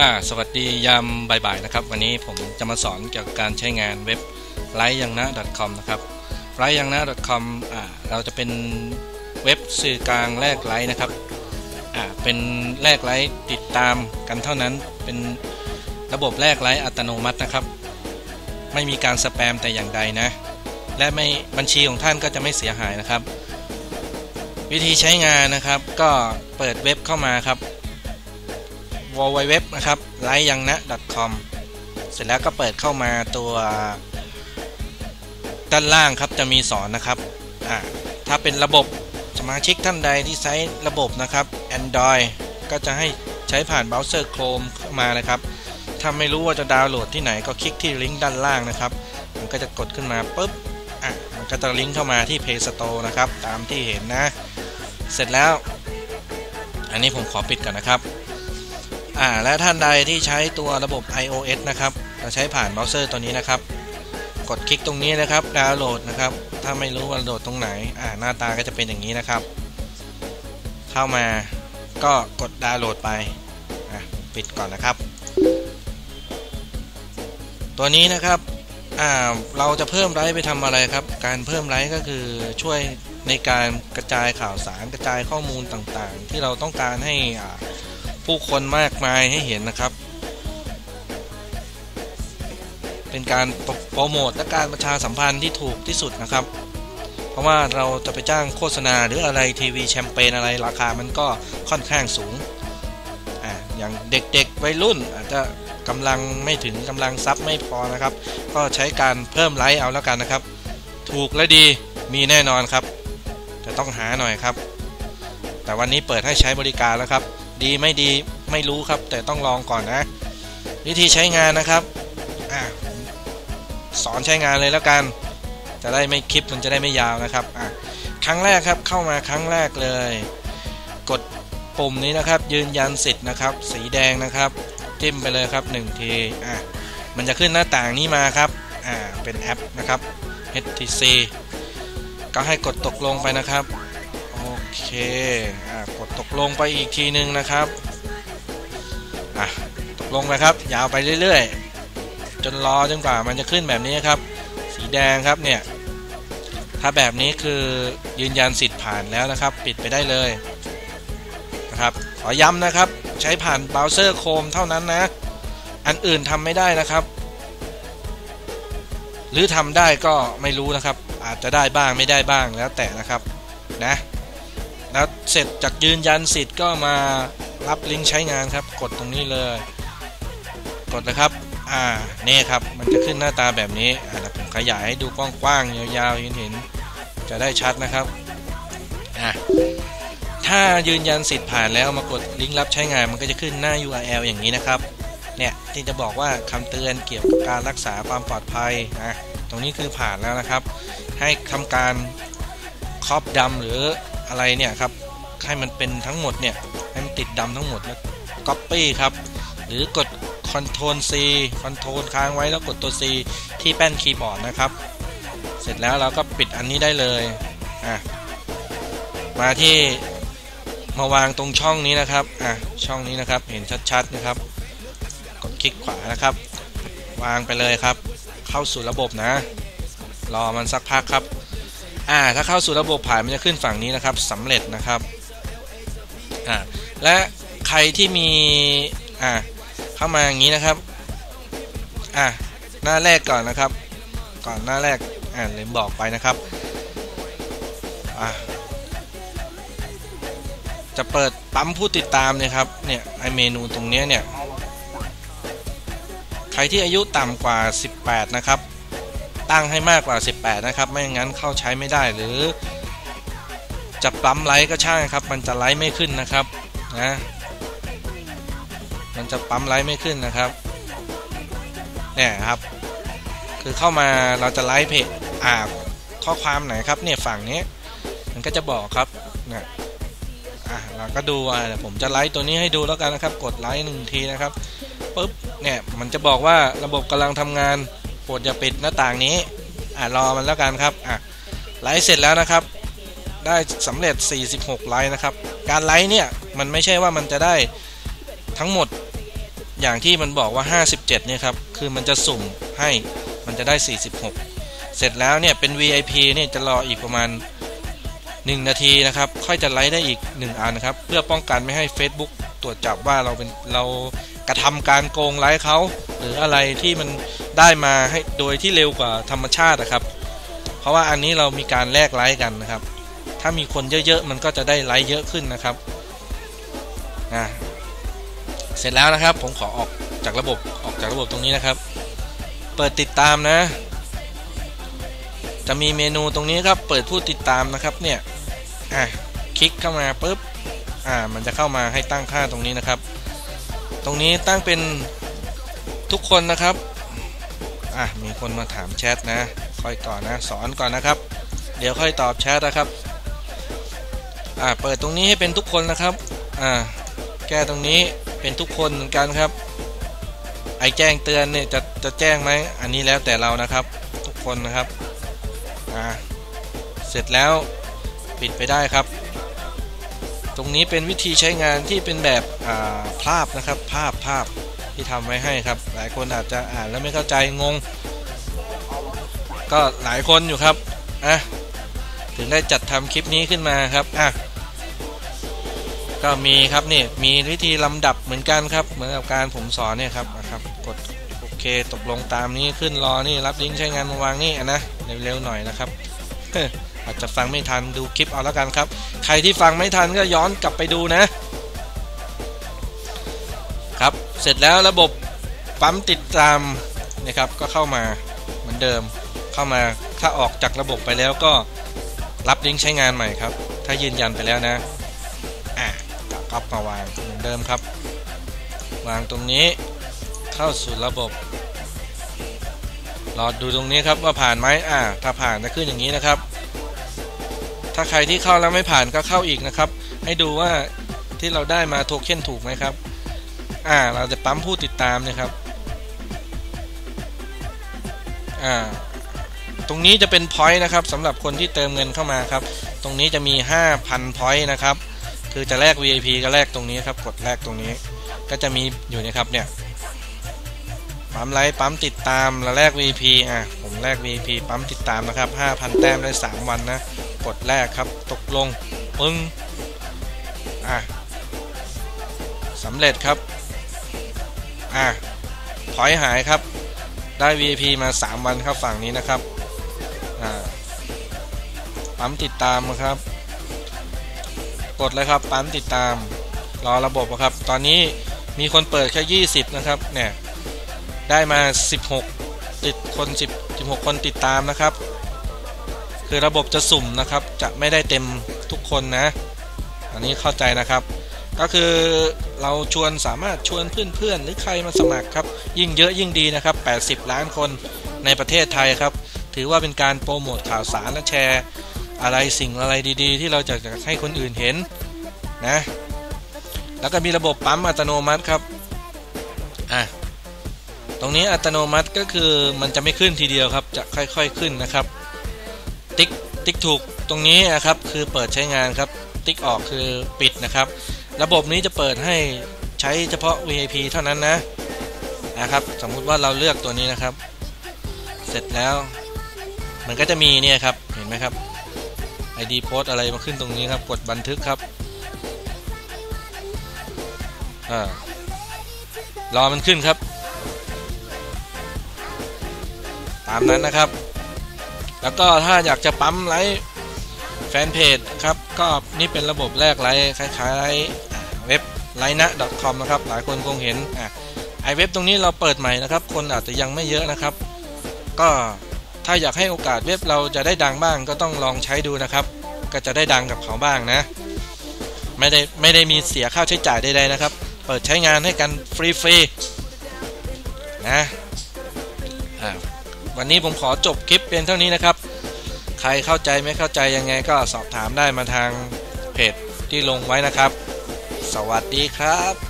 อ่าสวัสดียามบ่ายๆนะครับ วันนี้ผมจะมาสอนเกี่ยวกับการใช้งานเว็บไลฟ์ยังนะ .com นะครับไลฟ์ยังนะ .com อ่าเราจะเป็นเว็บสื่อกลางแลกไลฟ์นะครับอ่าเป็นแลกไลฟ์ติดตามกันเท่านั้นเป็นระบบแลกไลฟ์อัตโนมัตินะครับ ไม่มีการสแปมแต่อย่างใดนะ และไม่บัญชีของท่านก็จะไม่เสียหายนะครับ วิธีใช้งานนะครับ ก็เปิดเว็บเข้ามาครับ www นะครับไลยังนะ .com เสร็จแล้วก็เปิดเข้ามาตัวด้านล่างครับจะมีสอนนะครับอ่าถ้าเป็นระบบสมาชิกท่านใดที่ใช้ระบบนะครับ Android ก็จะให้ใช้ผ่านเบราว์เซอร์ Chrome เข้ามานะครับถ้าไม่รู้ว่าจะดาวน์โหลดที่ไหนก็คลิกที่ลิงก์ด้านล่างนะครับ มันก็จะกดขึ้นมาปุ๊บอะมันก็จะลิงก์เข้ามาที่ Play Store นะครับ ตามที่เห็นนะ เสร็จแล้ว อันนี้ผมขอปิดก่อนนะครับ อ่าและท่านใดที่ใช้ตัวระบบ iOS นะครับจะใช้ผ่านเบราว์เซอร์ตัวนี้นะครับ กดคลิกตรงนี้นะครับดาวน์โหลดนะครับถ้าไม่รู้ว่าโหลดตรงไหนอ่าหน้าตาก็จะเป็นอย่างนี้นะครับ เข้ามาก็กดดาวน์โหลดไปอะปิดก่อนนะครับ ตัวนี้นะครับอ่าเราจะเพิ่มไลฟ์ไปทำอะไรครับ การเพิ่มไลฟ์ก็คือช่วยในการกระจายข่าวสารกระจายข้อมูลต่างๆ ที่เราต้องการให้อ่า ผู้คนมากมายให้เห็นนะครับ เป็นการโปรโมทและการประชาสัมพันธ์ที่ถูกที่สุดนะครับ เพราะว่าเราจะไปจ้างโฆษณาหรืออะไรทีวีแชมเปญอะไรราคามันก็ค่อนข้างสูงอ่าอย่างเด็กๆวัยรุ่นอาจจะกำลังไม่ถึงกำลังซับไม่พอนะครับ ก็ใช้การเพิ่มไลค์เอาแล้วกันนะครับ ถูกและดีมีแน่นอนครับ แต่ต้องหาหน่อยครับ แต่วันนี้เปิดให้ใช้บริการแล้วครับ ดีไม่ดีไม่รู้ครับ แต่ต้องลองก่อนนะ วิธีใช้งานนะครับอสอนใช้งานเลยแล้วกัน จะได้ไม่คลิปมันจะได้ไม่ยาวนะครับครั้งแรกครับเข้ามาครั้งแรกเลย กดปุ่มนี้นะครับ ยืนยันสิทธิ์นะครับ สีแดงนะครับจิ้มไปเลยครับ1ทีอะมันจะขึ้นหน้าต่างนี้มาครับอ่าเป็นแอปนะครับ HTC ก็ให้กดตกลงไปนะครับ เคอ่ากดตกลงไปอีกทีนึงนะครับอะตกลงไปครับ ยาวไปเรื่อยๆ จนรอจนกว่ามันจะขึ้นแบบนี้ครับ สีแดงครับเนี่ย ถ้าแบบนี้คือยืนยันสิทธิ์ผ่านแล้วนะครับ ปิดไปได้เลยนะครับ ขอย้ำนะครับ ใช้ผ่านเบราว์เซอร์โคมเท่านั้นนะ อันอื่นทำไม่ได้นะครับ หรือทำได้ก็ไม่รู้นะครับ อาจจะได้บ้างไม่ได้บ้างแล้วแต่นะครับนะ แล้วเสร็จจากยืนยันสิทธิ์ก็มารับลิงก์ใช้งานครับ กดตรงนี้เลย กดนะครับ อ่านี่ครับมันจะขึ้นหน้าตาแบบนี้อ่าผมขยายให้ดูกว้างๆยาวๆเห็นจะได้ชัดนะครับอ่าถ้ายืนยันสิทธิ์ผ่านแล้วมากดลิงก์รับใช้งานมันก็จะขึ้นหน้า URL อย่างนี้นะครับเนี่ยที่จะบอกว่าคำเตือนเกี่ยวกับการรักษาความปลอดภัยนะตรงนี้คือผ่านแล้วนะครับ ให้ทำการครอบดำหรือ อะไรเนี่ยครับให้มันเป็นทั้งหมดเนี่ยให้มันติดดำทั้งหมดแล้ว Copy ครับหรือกด Ctrl C Ctrl ค้างไว้แล้วกดตัว C ที่แป้นคีย์บอร์ดนะครับ เสร็จแล้วเราก็ปิดอันนี้ได้เลยอะมาที่มาวางตรงช่องนี้นะครับอะช่องนี้นะครับเห็นชัดๆนะครับ กดคลิกขวานะครับ วางไปเลยครับ เข้าสู่ระบบนะ รอมันสักพักครับ อ่าถ้าเข้าสู่ระบบผ่านมันจะขึ้นฝั่งนี้นะครับสำเร็จนะครับอ่าและใครที่มีอ่าเข้ามาอย่างนี้นะครับอ่าหน้าแรกก่อนนะครับ ก่อนหน้าแรกอ่าลืมบอกไปนะครับอ่าจะเปิดปั๊มผู้ติดตามเนี่ยครับเนี่ยไอเมนูตรงนี้เนี่ยใครที่อายุต่ำกว่า 18 นะครับ ตั้งให้มากกว่า 18 นะครับ ไม่งั้นเข้าใช้ไม่ได้หรือ จะปั๊มไลท์ก็ช่างครับ มันจะไลท์ไม่ขึ้นนะครับนะมันจะปั๊มไลท์ไม่ขึ้นนะครับเนี่ยครับ คือเข้ามาเราจะไลท์เพจอ่าข้อความไหนครับเนี่ยฝั่งนี้ มันก็จะบอกครับนี่ยอ่าเราก็ดูอ่าผมจะไลท์ตัวนี้ให้ดูแล้วกันนะครับ กดไลท์หนึ่งทีนะครับปุ๊บเนี่ยมันจะบอกว่าระบบกำลังทำงาน รดอย่าปิดหน้าต่างนี้อ่ารอมันแล้วกันครับอะไลฟ์เสร็จแล้วนะครับ ได้สำเร็จ 46 ไลฟ์นะครับ การไลฟ์เนี่ยมันไม่ใช่ว่ามันจะได้ทั้งหมดอย่างที่มันบอกว่า 57 เนี่ยครับ คือมันจะสุ่มให้มันจะได้ 46 เสร็จแล้วเนี่ยเป็น VIP เนี่ยจะรออีกประมาณ 1 นาทีนะครับ ค่อยจะไลฟ์ได้อีก 1 อันนะครับ เพื่อป้องกันไม่ให้ Facebook ตรวจจับว่าเราเป็นเรา กระทำการโกงไลฟ์เขาหรืออะไรที่มันได้มาให้โดยที่เร็วกว่าธรรมชาตินะครับ เพราะว่าอันนี้เรามีการแลกไลฟ์กันนะครับ ถ้ามีคนเยอะๆมันก็จะได้ไลฟ์เยอะขึ้นนะครับอ่าเสร็จแล้วนะครับผมขอออกจากระบบออกจากระบบตรงนี้นะครับ เปิดติดตามนะ จะมีเมนูตรงนี้ครับ เปิดผู้ติดตามนะครับเนี่ยอะคลิกเข้ามาปุ๊บอ่ามันจะเข้ามาให้ตั้งค่าตรงนี้นะครับ ตรงนี้ตั้งเป็นทุกคนนะครับ อะ มีคนมาถามแชทนะ ค่อยก่อนนะ สอนก่อนนะครับ เดี๋ยวค่อยตอบแชทนะครับ อ่าเปิดตรงนี้ให้เป็นทุกคนนะครับ อ่า แก้ตรงนี้เป็นทุกคนเหมือนกันครับ ไอแจ้งเตือนเนี่ยจะจะแจ้งไหม อันนี้แล้วแต่เรานะครับ ทุกคนนะครับ อ่า เสร็จแล้วปิดไปได้ครับ รงนี้เป็นวิธีใช้งานที่เป็นแบบาภาพนะครับ ภาพภาพที่ทำไว้ให้ครับ หลายคนอาจจะอ่านแล้วไม่เข้าใจงง ก็หลายคนอยู่ครับอะถึงได้จัดทำคลิปนี้ขึ้นมาครับอะก็มีครับนี่มีวิธีลำดับเหมือนกันครับ เหมือนกับการผมสอนเนี่ยครับนะครับกดโอเคตกลงตามนี้ขึ้นรอนี่รับลิงก์ใช้งานวางนี่นะเร็วๆหน่อยนะครับ อาจจะฟังไม่ทันดูคลิปเอาแล้วกันครับ ใครที่ฟังไม่ทันก็ย้อนกลับไปดูนะ ครับเสร็จแล้วระบบปั๊มติดตามนะครับก็เข้ามาเหมือนเดิม เข้ามาถ้าออกจากระบบไปแล้วก็รับลิงก์ใช้งานใหม่ครับ ถ้ายืนยันไปแล้วนะอะกลับมาวางเหมือนเดิมครับ วางตรงนี้เข้าสู่ระบบรอดูตรงนี้ครับว่าผ่านไหมอ่าถ้าผ่านจะขึ้นอย่างนี้นะครับ ถ้าใครที่เข้าแล้วไม่ผ่านก็เข้าอีกนะครับ ให้ดูว่าที่เราได้มาโทเค็นถูกไหมครับ อ่า เราจะปั๊มผู้ติดตามนะครับ อ่า ตรงนี้จะเป็นพอยต์นะครับสำหรับคนที่เติมเงินเข้ามาครับ ตรงนี้จะมี 5,000พอยต์นะครับ คือจะแลก VIP ก็แลกตรงนี้ครับ กดแลกตรงนี้ ก็จะมีอยู่นะครับเนี่ย ปั๊มไลท์ปั๊มติดตามแล้วแลก VIP อะ ผมแลก VIP ปั๊มติดตามนะครับ 5,000 แต้มได้ 3 วันนะ กดแลกครับ ตกลงปึ้งอะสำเร็จครับอะพอยหายครับ ได้ VIP มา 3 วันครับฝั่งนี้นะครับอ่าปั๊มติดตามครับ กดเลยครับปั๊มติดตาม รอระบบครับ ตอนนี้มีคนเปิดแค่ 20 นะครับเนี่ยได้มา 16 ติดคน10 16 คนติดตามนะครับ คือระบบจะสุ่มนะครับจะไม่ได้เต็มทุกคนนะ อันนี้เข้าใจนะครับ ก็คือเราชวนสามารถชวนเพื่อนๆ หรือใครมาสมัครครับ ยิ่งเยอะยิ่งดีนะครับ 80 ล้านคนในประเทศไทยครับ ถือว่าเป็นการโปรโมทข่าวสารและแชร์ อะไรสิ่งอะไรดีๆ ที่เราจะให้คนอื่นเห็นนะแล้วก็มีระบบปั๊มอัตโนมัติครับอะตรงนี้อัตโนมัติก็คือมันจะไม่ขึ้นทีเดียวครับ จะค่อยๆขึ้นนะครับ ติ๊กติ๊กถูกตรงนี้นะครับคือเปิดใช้งานครับ ติ๊กออกคือปิดนะครับ ระบบนี้จะเปิดให้ใช้เฉพาะ VIP เท่านั้นนะนะครับ สมมุติว่าเราเลือกตัวนี้นะครับ เสร็จแล้ว มันก็จะมีเนี่ยครับเห็นไหมครับ ID โพสอะไรมาขึ้นตรงนี้ครับ กดบันทึกครับอ่ารอมันขึ้นครับ ตามนั้นนะครับ แล้วก็ถ้าอยากจะปั๊มไลค์แฟนเพจครับ ก็นี่เป็นระบบแรกไลค์คล้ายๆเว็บไลนะ .com นะครับ หลายคนคงเห็นอะไอเว็บตรงนี้เราเปิดใหม่นะครับ คนอาจจะยังไม่เยอะนะครับ ก็ถ้าอยากให้โอกาสเว็บเราจะได้ดังบ้างก็ต้องลองใช้ดูนะครับ ก็จะได้ดังกับเขาบ้างนะ ไม่ได้ไม่ได้มีเสียค่าใช้จ่ายใดๆนะครับ เปิดใช้งานให้กันฟรีๆนะ วันนี้ผมขอจบคลิปเพียงเท่านี้นะครับ ใครเข้าใจไม่เข้าใจยังไงก็สอบถามได้มาทางเพจที่ลงไว้นะครับ สวัสดีครับ